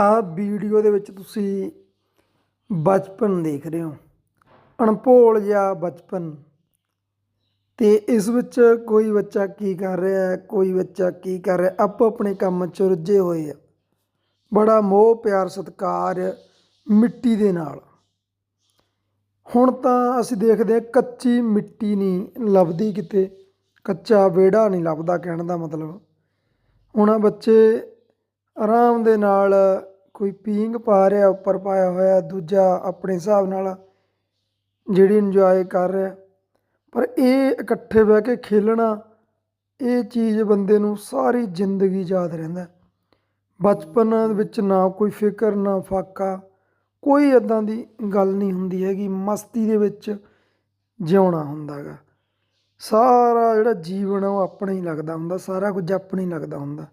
ਆਹ ਵੀਡੀਓ ਦੇ ਵਿੱਚ ਤੁਸੀਂ ਬਚਪਨ ਦੇਖ ਰਹੇ ਹੋ। ਅਣਭੋਲ ਜਿਹਾ ਬਚਪਨ। ਤੇ ਇਸ ਵਿੱਚ ਕੋਈ ਬੱਚਾ ਕੀ ਕਰ ਰਿਹਾ ਹੈ, ਕੋਈ ਬੱਚਾ ਕੀ ਕਰ ਰਿਹਾ ਆਪੋ ਆਪਣੇ ਕੰਮ 'ਚ ਰੁੱਝੇ ਹੋਏ ਆ। ਬੜਾ ਮੋਹ, ਪਿਆਰ, ਸਤਿਕਾਰ ਮਿੱਟੀ ਦੇ ਨਾਲ। ਹੁਣ ਤਾਂ ਅਸੀਂ ਦੇਖਦੇ ਹਾਂ ਕੱਚੀ ਮਿੱਟੀ ਨਹੀਂ ਲੱਭਦੀ ਕਿਤੇ। ਕੱਚਾ ਵਿਹੜਾ ਨਹੀਂ ਲੱਭਦਾ ਕਹਿਣ ਦਾ ਮਤਲਬ। ਹੁਣ ਆਹ ਬੱਚੇ ਆਰਾਮ ਦੇ ਨਾਲ ਕੋਈ ਪੀਂਘ ਪਾ ਰਿਹਾ, ਉੱਪਰ ਪਾਇਆ ਹੋਇਆ, ਦੂਜਾ ਆਪਣੇ ਹਿਸਾਬ ਨਾਲ ਜਿਹੜੀ ਇੰਜੋਏ ਕਰ ਰਿਹਾ। ਪਰ ਇਹ ਇਕੱਠੇ ਬਹਿ ਕੇ ਖੇਲਣਾ, ਇਹ ਚੀਜ਼ ਬੰਦੇ ਨੂੰ ਸਾਰੀ ਜ਼ਿੰਦਗੀ ਯਾਦ ਰਹਿੰਦਾ। ਬਚਪਨ ਵਿੱਚ ਨਾ ਕੋਈ ਫਿਕਰ, ਨਾ ਫਾਕਾ, ਕੋਈ ਇਦਾਂ ਦੀ ਗੱਲ ਨਹੀਂ ਹੁੰਦੀ ਹੈਗੀ। ਮਸਤੀ ਦੇ ਵਿੱਚ ਜਿਉਣਾ ਹੁੰਦਾ ਗਾ ਸਾਰਾ ਜਿਹੜਾ ਜੀਵਨ ਆ, ਉਹ ਆਪਣਾ ਹੀ ਲੱਗਦਾ ਹੁੰਦਾ, ਸਾਰਾ ਕੁਝ ਆਪਣਾ ਹੀ ਲੱਗਦਾ ਹੁੰਦਾ।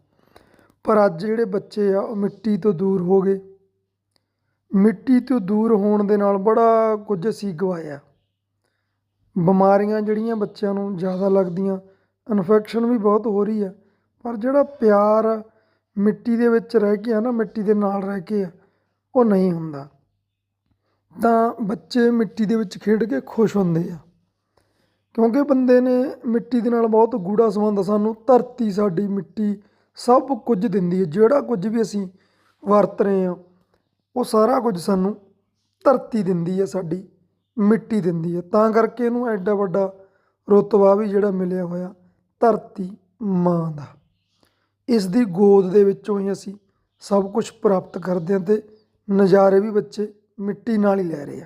ਪਰ ਅੱਜ ਜਿਹੜੇ ਬੱਚੇ ਆ, ਉਹ ਮਿੱਟੀ ਤੋਂ ਦੂਰ ਹੋ ਗਏ। ਮਿੱਟੀ ਤੋਂ ਦੂਰ ਹੋਣ ਦੇ ਨਾਲ ਬੜਾ ਕੁਝ ਅਸੀਂ ਗਵਾਇਆ। ਬਿਮਾਰੀਆਂ ਜਿਹੜੀਆਂ ਬੱਚਿਆਂ ਨੂੰ ਜ਼ਿਆਦਾ ਲੱਗਦੀਆਂ ਇਨਫੈਕਸ਼ਨ ਵੀ ਬਹੁਤ ਹੋ ਰਹੀ ਆ। ਪਰ ਜਿਹੜਾ ਪਿਆਰ ਮਿੱਟੀ ਦੇ ਵਿੱਚ ਰਹਿ ਕੇ ਆ ਨਾ, ਮਿੱਟੀ ਦੇ ਨਾਲ ਰਹਿ ਕੇ ਆ, ਉਹ ਨਹੀਂ ਹੁੰਦਾ। ਤਾਂ ਬੱਚੇ ਮਿੱਟੀ ਦੇ ਵਿੱਚ ਖੇਡ ਕੇ ਖੁਸ਼ ਹੁੰਦੇ ਆ। ਕਿਉਂਕਿ ਬੰਦੇ ਨੇ ਮਿੱਟੀ ਦੇ ਨਾਲ ਬਹੁਤ ਗੂੜਾ ਸੰਬੰਧ ਸਾਨੂੰ, ਧਰਤੀ ਸਾਡੀ ਮਿੱਟੀ ਸਭ ਕੁਝ ਦਿੰਦੀ ਹੈ। ਜਿਹੜਾ ਕੁਝ ਵੀ ਅਸੀਂ ਵਰਤ ਰਹੇ ਹਾਂ, ਉਹ ਸਾਰਾ ਕੁਝ ਸਾਨੂੰ ਧਰਤੀ ਦਿੰਦੀ ਹੈ, ਸਾਡੀ ਮਿੱਟੀ ਦਿੰਦੀ ਹੈ। ਤਾਂ ਕਰਕੇ ਇਹਨੂੰ ਐਡਾ ਵੱਡਾ ਰੁਤਬਾ ਵੀ ਜਿਹੜਾ ਮਿਲਿਆ ਹੋਇਆ ਧਰਤੀ ਮਾਂ ਦਾ। ਇਸ ਦੀ ਗੋਦ ਦੇ ਵਿੱਚੋਂ ਹੀ ਅਸੀਂ ਸਭ ਕੁਝ ਪ੍ਰਾਪਤ ਕਰਦੇ ਹਾਂ ਤੇ ਨਜ਼ਾਰੇ ਵੀ ਬੱਚੇ ਮਿੱਟੀ ਨਾਲ ਹੀ ਲੈ ਰਹੇ ਆ।